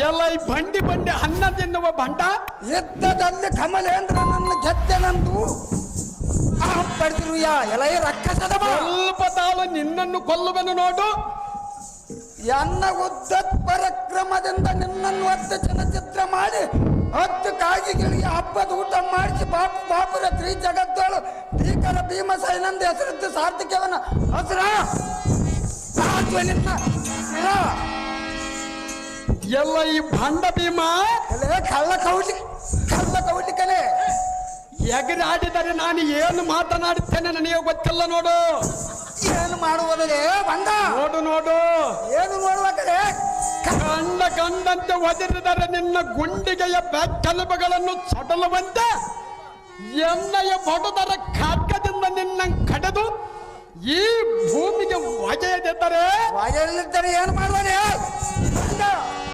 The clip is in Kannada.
ಎಲ್ಲ ಈ ಬಂಡಿ ಬಂಡಿ ಅನ್ನ ತಿನ್ನುವ ಬಂಟ? ಯುದ್ಧದಲ್ಲಿ ಕಮಲೇಂದ್ರ ನನ್ನ ಆ ಪಡೆದ್ರು ಯಾ ಎಲೈ ರಕ್ಕಸದ. ಸ್ವಲ್ಪ ತಾಳು ನಿನ್ನನ್ನು ಕೊಲ್ಲುವೆನು ನೋಡು. ಎನ್ನ ಉದ್ದತ್ ಪರಕ್ರಮದಿಂದ ನಿನ್ನನ್ನು ಒತ್ತು ಚಲಚಿತ್ರ ಮಾಡಿ ಹತ್ತು ಕಾಗಿಗಳಿಗೆ ಹಬ್ಬದ ಊಟ ಮಾಡಿಸಿ ಬಾಪು ಬಾಪುರ ತ್ರೀ ಜಗತ್ತೋಳು ಭೀಕರ ಭೀಮಸೈನಂದ ಹೆಸರಿದ್ದು ಸಾರ್ಥಕ್ಯವನ್ನ ಹಸ್ರ ಸಾಧ್ವ ನಿನ್ನ. ಶಿರ. ಎಲ್ಲ ಈ ಭಂಡ ಭೀಮ? ಕಳ್ಳ ಕೌಲಿ ಕಳ್ಳ ಕೌಲಿ ಕಲೆ. ಎಗರಾಡಿದರೆ ನಾನು ಏನು ಮಾತನಾಡುತ್ತೇನೆ ನನಗೆ ಗೊತ್ತಿಲ್ಲ ನೋಡು. ಏನು ಮಾಡುವುದೇ ಬಂದ ನೋಡು ನೋಡು. ಏನು ನೋಡುವ ಕಲೆ? ಕಂಡ ಕಂಡಂತೆ ಒದರಿದರೆ ನಿನ್ನ ಗುಂಡಿಗೆಯ ಬೆಟ್ಟಲುಬಗಳನ್ನು ಸಡಲುವಂತೆ ಎಣ್ಣೆಯ ಬಡದರ ಖಡ್ಗದಿಂದ ನಿನ್ನ ಕಡೆದು ಈ ಭೂಮಿಗೆ ಒಗೆಯದಿದ್ದರೆ ವಾಯಲ್ಲಿದ್ದರೆ ಏನು ಮಾಡುವನೇ? ಬಂದ